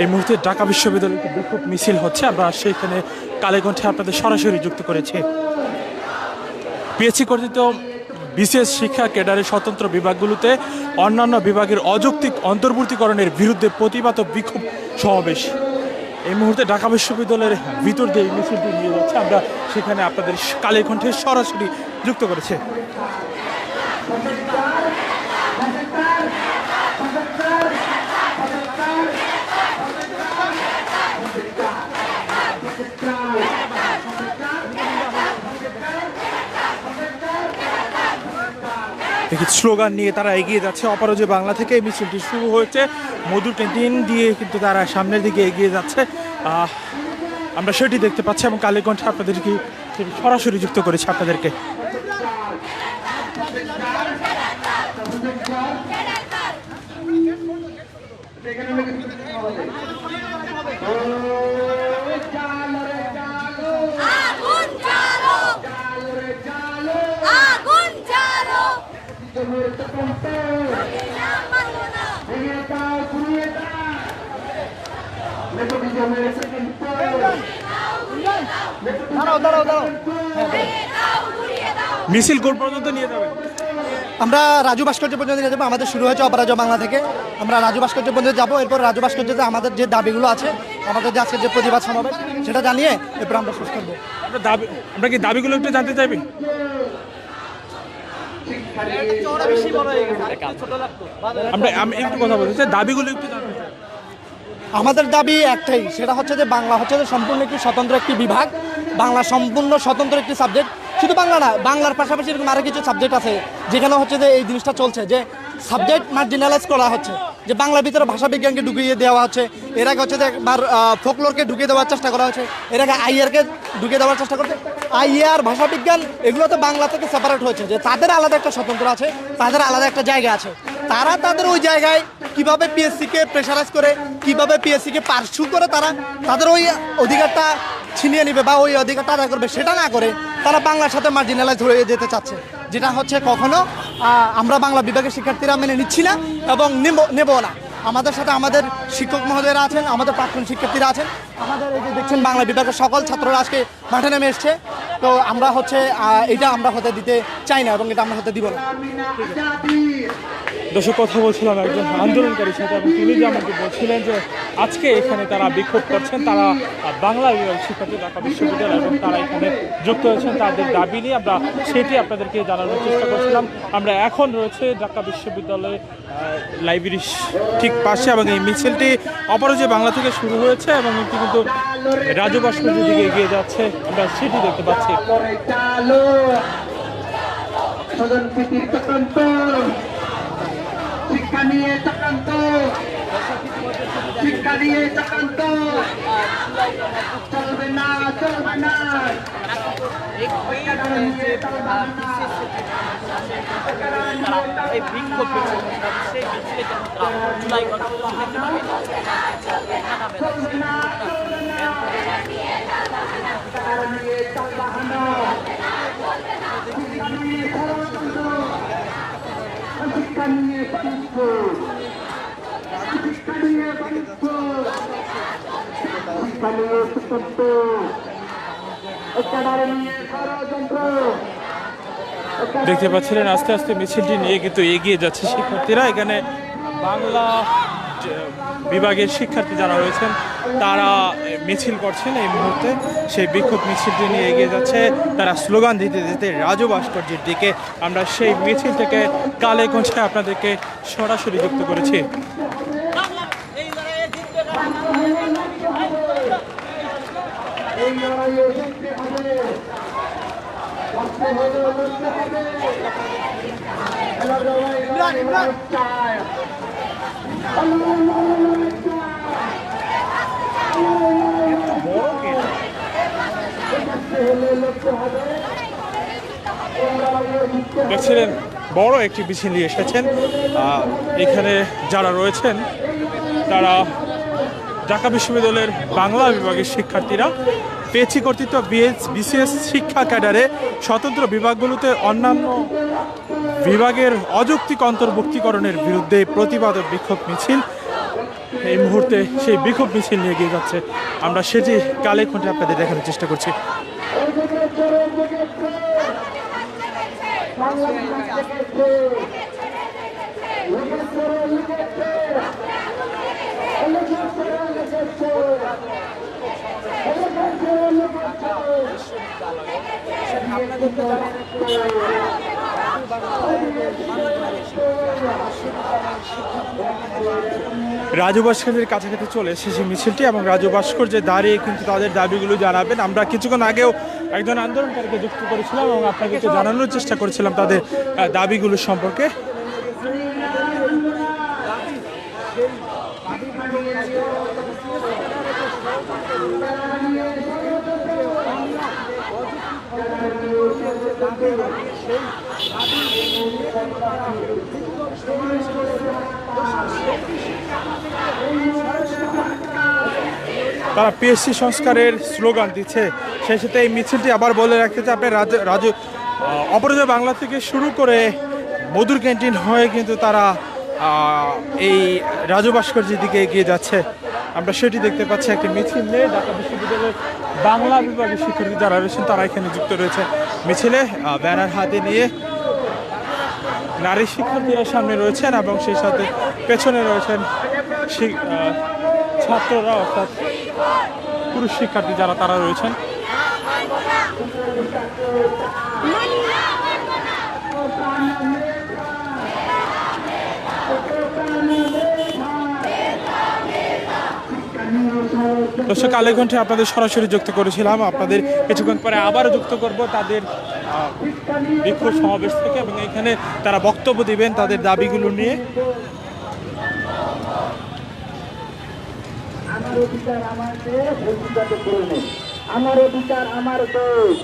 এই মুহূর্তে ঢাকা বিশ্ববিদ্যালয়ে বিক্ষোভ মিছিল হচ্ছে। আমরা সেখানে কালেকণ্ঠে আপনাদের সরাসরি যুক্ত করেছি। পিএসসি কর্তৃত বিশেষ শিক্ষা ক্যাডারের স্বতন্ত্র বিভাগগুলোতে অন্যান্য বিভাগের অযৌক্তিক অন্তর্ভুক্তিকরণের বিরুদ্ধে প্রতিবাদ বিক্ষোভ সমাবেশ। এই মুহূর্তে ঢাকা বিশ্ববিদ্যালয়ের ভিতর দিয়ে মিছিলটি নিয়ে যাচ্ছে। আমরা সেখানে আপনাদের কালের কণ্ঠে সরাসরি যুক্ত করেছে। দেখি স্লোগান নিয়ে তারা এগিয়ে যাচ্ছে। অপরাজে বাংলা থেকে এই মিছিলটি শুরু হয়েছে। মধুর ক্যান্টিন দিয়ে কিন্তু তারা সামনের দিকে এগিয়ে যাচ্ছে। আমরা সেটি দেখতে পাচ্ছি এবং কালীকণ্ঠে আপনাদেরকে সরাসরি যুক্ত করেছি আপনাদেরকে। আগুন মিছিল কোন পর্যন্ত নিয়ে যাবেন আমরা রাজু ভাস্কর্য পর্যন্ত নিয়ে যাব আমাদের শুরু হয়েছে অপরাজ বাংলা থেকে। আমরা রাজু ভাস্কর্য পর্যন্ত যাব এরপর রাজু ভাস্কর্যতে আমাদের যে দাবিগুলো আছে আমাদের যে আজকের যে প্রতিবাদ সমাবেশ সেটা জানিয়ে এরপর আমরা শেষ করব। আমরা দাবি আমরা কি দাবিগুলো একটু জানতে চাইবি? আমাদের দাবি একটাই, সেটা হচ্ছে যে বাংলা হচ্ছে যে সম্পূর্ণ একটি স্বতন্ত্র একটি বিভাগ। বাংলা সম্পূর্ণ স্বতন্ত্র একটি সাবজেক্ট শুধু বাংলা না, বাংলার পাশাপাশি এরকম আরও কিছু সাবজেক্ট আছে, যেখানে হচ্ছে যে এই জিনিসটা চলছে, যে সাবজেক্ট মার্জিনালাইজ করা হচ্ছে, যে বাংলার ভিতরে ভাষা বিজ্ঞানকে ঢুকিয়ে দেওয়া হচ্ছে, এর আগে হচ্ছে যে একবার ফোকলোরকে ঢুকিয়ে দেওয়ার চেষ্টা করা হচ্ছে, এর আগে আইয়ারকে ঢুকিয়ে দেওয়ার চেষ্টা করছে। আইয়ার ভাষা বিজ্ঞান এগুলো তো বাংলা থেকে সেপারেট হয়েছে, যে তাদের আলাদা একটা স্বতন্ত্র আছে, তাদের আলাদা একটা জায়গা আছে। তারা তাদের ওই জায়গায় কীভাবে পিএসসিকে প্রেশারাইজ করে, কীভাবে পিএসসিকে পার্সু করে তারা, তাদের ওই অধিকারটা ছিনিয়ে নেবে বা ওই অধিকারটা আদায় করবে, সেটা না করে তারা বাংলার সাথে মার্জিনালাইজ হয়ে যেতে চাচ্ছে। যেটা হচ্ছে কখনো আমরা বাংলা বিভাগের শিক্ষার্থীরা মেনে নিচ্ছি না এবং নেব- নেব না। আমাদের সাথে আমাদের শিক্ষক মহোদয়রা আছেন, আমাদের প্রাক্তন শিক্ষার্থীরা আছেন। আমাদের এই যে দেখছেন বাংলা বিভাগের সকল ছাত্ররা আজকে মাঠে নেমে এসছে। তো আমরা হচ্ছে এটা আমরা হতে দিতে চাই না এবং এটা আমরা হতে দিব না। দর্শক, কথা বলছিলাম একজন আন্দোলনকারীর সাথে এবং তিনি যে আমাকে বলছিলেন যে আজকে এখানে তারা বিক্ষোভ করছেন, তারা বাংলা বিভাগ শিক্ষার্থী ঢাকা বিশ্ববিদ্যালয় এবং তারা এখানে যুক্ত হয়েছেন, তাদের দাবি নিয়ে আমরা সেটি আপনাদেরকে জানানোর চেষ্টা করছিলাম। আমরা এখন রয়েছে ঢাকা বিশ্ববিদ্যালয়ে লাইব্রেরির ঠিক পাশে এবং এই মিছিলটি অপরাজে বাংলা থেকে শুরু হয়েছে এবং এটি কিন্তু রাজু ভাস্কর্যের দিকে এগিয়ে যাচ্ছে। আমরা সেটি দেখতে পাচ্ছি। চলবে না চলবে না। এই বিক্ষোভ সেই মিছিলে জুলাই চলবে না, চলবে না। শিক্ষা নিয়ে চলবে না। শিক্ষা নিয়ে ষড়যন্ত্র। শিক্ষা নিয়ে বাণিজ্য। শিক্ষা নিয়ে বাণিজ্য। শিক্ষা নিয়ে সুতন্ত্র। একেবারে নিয়ে ষড়যন্ত্র। দেখতে পাচ্ছিলেন আস্তে আস্তে মিছিলটি নিয়ে কিন্তু এগিয়ে যাচ্ছে শিক্ষার্থীরা এখানে বাংলা বিভাগের শিক্ষার্থী যারা রয়েছেন, তারা মিছিল করছেন এই মুহূর্তে। সেই বিক্ষোভ মিছিলটি নিয়ে এগিয়ে যাচ্ছে। তারা স্লোগান দিতে দিতে রাজু ভাস্কর্যের দিকে আমরা সেই মিছিল থেকে কালে কঞ্চে আপনাদেরকে সরাসরি যুক্ত করেছি। এই লড়াইয়ে দেখছিলেন বড় একটি মিছিল এসেছেন। এখানে যারা রয়েছেন তারা ঢাকা বিশ্ববিদ্যালয়ের বাংলা বিভাগের শিক্ষার্থীরা পেয়েছি কর্তৃত্ব বিএস, বিসিএস শিক্ষা ক্যাডারে। স্বতন্ত্র বিভাগগুলোতে অন্যান্য বিভাগের অযৌক্তিক অন্তর্ভুক্তিকরণের বিরুদ্ধে প্রতিবাদ ও বিক্ষোভ মিছিল। এই মুহূর্তে সেই বিক্ষোভ মিছিল নিয়ে এগিয়ে যাচ্ছে। আমরা সেটি কালে খুঁটে আপনাদের দেখানোর চেষ্টা করছি। রাজু ভাস্করের কাছাকাছি চলে এসেছে মিছিলটি এবং রাজু ভাস্কর যে দাঁড়িয়ে কিন্তু তাদের দাবিগুলো জানাবেন। আমরা কিছুক্ষণ আগেও একজন আন্দোলনকারীকে যুক্ত করেছিলাম এবং আপনাকে একটু জানানোর চেষ্টা করেছিলাম তাদের দাবিগুলো সম্পর্কে। তারা পিএসসি সংস্কারের স্লোগান দিচ্ছে। সেই সাথে এই মিছিলটি আবার বলে রাখতে চাই আপনার রাজু রাজু অপরাজয় বাংলা থেকে শুরু করে মধুর ক্যান্টিন হয়ে কিন্তু তারা এই রাজু ভাস্কর্যের দিকে এগিয়ে যাচ্ছে। আমরা সেটি দেখতে পাচ্ছি, একটি মিছিল ঢাকা বিশ্ববিদ্যালয়ের বাংলা বিভাগের শিক্ষার্থী যারা রয়েছেন, তারা এখানে যুক্ত রয়েছে। মিছিলে ব্যানার হাতে নিয়ে নারী শিক্ষার্থীরা সামনে রয়েছেন এবং সেই সাথে পেছনে রয়েছেন ছাত্ররা, অর্থাৎ পুরুষ শিক্ষার্থী যারা, তারা রয়েছেন। দর্শক আলেঘণ্ঠে আপনাদের সরাসরি যুক্ত করেছিলাম। আপনাদের কিছুক্ষণ পরে আবারও যুক্ত করব তাদের বিক্ষোভ সমাবেশ থেকে এবং এখানে তারা বক্তব্য দিবেন তাদের দাবিগুলো নিয়ে। আমার অধিকার আমার দেশ আমার অধিকার আমার দেশ।